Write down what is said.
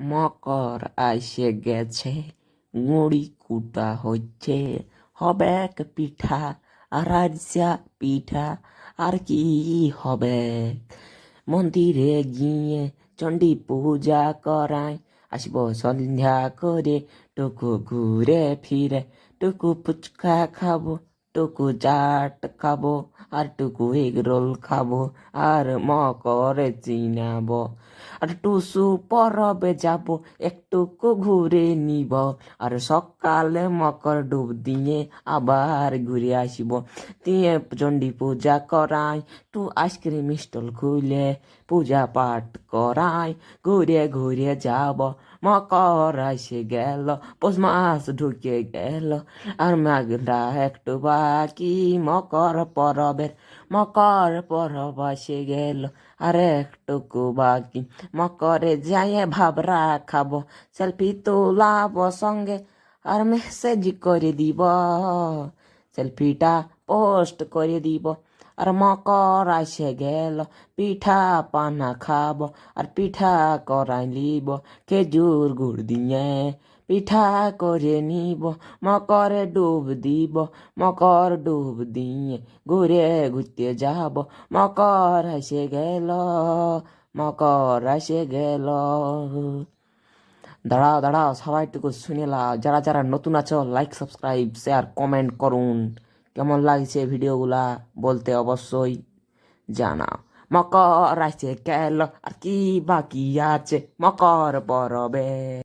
মকর আইসে গেছে, গুড়ি কুটা হচ্ছে, হবে এক পিঠা আরসা পিঠা, আর কি হবে? মন্দিরে গিয়ে চণ্ডী পূজা করায় আসব সন্ধ্যা করে, টুকু ঘুরে ফিরে, টুকু ফুচকা খাব। টুকু চাট খাব আর টুকু এগ রোল খাব, আর মকরে চিনাবো। আর টুসু পরবে যাব, একটুকু ঘুরে নিব। আর সকালে মকর ডুব দিয়ে আবার ঘুরে আসিব। দিয়ে চণ্ডী পূজা করাই টু আইসক্রিম স্টল খুলে পূজা পাঠ করাই, ঘুরে ঘুরে যাব। মকর এসে গেল, পৌষ মাস ঢুকে গেল। আর মাঘটা একটু বাকি, মকর পরবের, মকর পরব এসে গেল। আর একটুকু বাকি, মকরে যাই ভাবরা খাব। সেলফি তোলাব সঙ্গে, আর মেসেজ করে দিব। সেলফিটা পোস্ট করে দিব। আর মকর আসে গেল পিঠা পানা খাব আর পিঠা করাই লিব খেজুর গুড় দিয়ে পিঠা করে নিব মকরে ডুব দিব মকর ডুব দিয়ে ঘুরে ঘুরতে যাব মকর এসে গেল মকর এসে গেল দাঁড়াও দাঁড়াও সবাইটুকু একটু শুনে যারা যারা নতুন আছো লাইক সাবস্ক্রাইব শেয়ার কমেন্ট করুন কেমন লাগছে ভিডিওগুলা বলতে অবশ্যই জানাও। মকর আছে, কেল আর কি বাকি আছে? মকর পরবে।